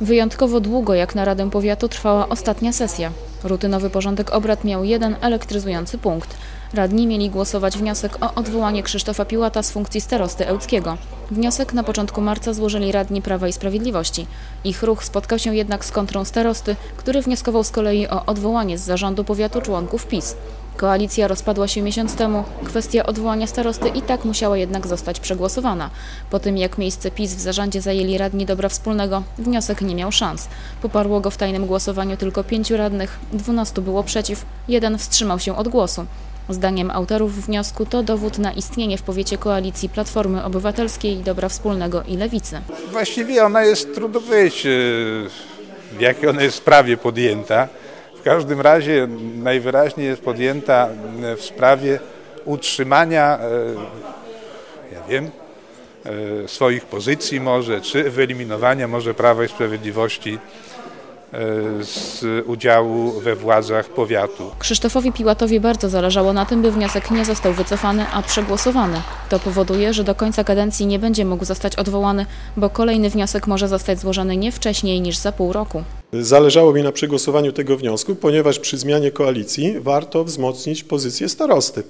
Wyjątkowo długo jak na Radę Powiatu trwała ostatnia sesja. Rutynowy porządek obrad miał jeden elektryzujący punkt. Radni mieli głosować wniosek o odwołanie Krzysztofa Piłata z funkcji starosty ełckiego. Wniosek na początku marca złożyli radni Prawa i Sprawiedliwości. Ich ruch spotkał się jednak z kontrą starosty, który wnioskował z kolei o odwołanie z zarządu powiatu członków PiS. Koalicja rozpadła się miesiąc temu. Kwestia odwołania starosty i tak musiała jednak zostać przegłosowana. Po tym jak miejsce PiS w zarządzie zajęli radni dobra wspólnego, wniosek nie miał szans. Poparło go w tajnym głosowaniu tylko pięciu radnych, dwunastu było przeciw, jeden wstrzymał się od głosu. Zdaniem autorów wniosku to dowód na istnienie w powiecie koalicji Platformy Obywatelskiej, Dobra Wspólnego i Lewicy. Właściwie ona jest, trudno powiedzieć, e, w jakiej ona jest sprawie podjęta. Każdym razie najwyraźniej jest podjęta e, w sprawie utrzymania, e, ja wiem, e, swoich pozycji może, czy wyeliminowania może Prawa i Sprawiedliwości z udziału we władzach powiatu. Krzysztofowi Piłatowi bardzo zależało na tym, by wniosek nie został wycofany, a przegłosowany. To powoduje, że do końca kadencji nie będzie mógł zostać odwołany, bo kolejny wniosek może zostać złożony nie wcześniej niż za pół roku. Zależało mi na przegłosowaniu tego wniosku, ponieważ przy zmianie koalicji warto wzmocnić pozycję starosty.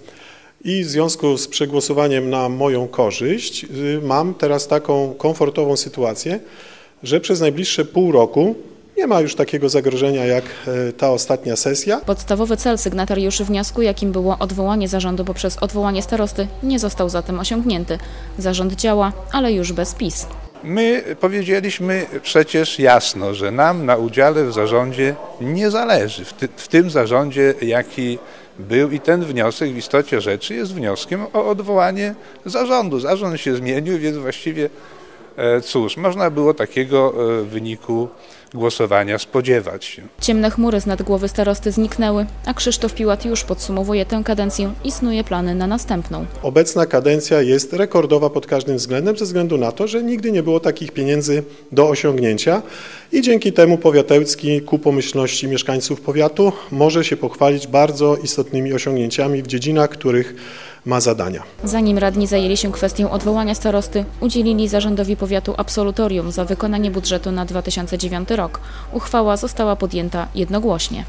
I w związku z przegłosowaniem na moją korzyść y, mam teraz taką komfortową sytuację, że przez najbliższe pół roku nie ma już takiego zagrożenia jak e, ta ostatnia sesja. Podstawowy cel sygnatariuszy wniosku, jakim było odwołanie zarządu poprzez odwołanie starosty, nie został zatem osiągnięty. Zarząd działa, ale już bez PiS. My powiedzieliśmy przecież jasno, że nam na udziale w zarządzie nie zależy. W, ty, w tym zarządzie, jaki był i ten wniosek w istocie rzeczy jest wnioskiem o odwołanie zarządu. Zarząd się zmienił, więc właściwie e, cóż, można było takiego e, wyniku głosowania spodziewać się. Ciemne chmury z nad głowy starosty zniknęły, a Krzysztof Piłat już podsumowuje tę kadencję i snuje plany na następną. Obecna kadencja jest rekordowa pod każdym względem, ze względu na to, że nigdy nie było takich pieniędzy do osiągnięcia i dzięki temu powiatełcki ku pomyślności mieszkańców powiatu może się pochwalić bardzo istotnymi osiągnięciami w dziedzinach, których ma zadania. Zanim radni zajęli się kwestią odwołania starosty, udzielili zarządowi powiatu absolutorium za wykonanie budżetu na 2009 rok. Uchwała została podjęta jednogłośnie.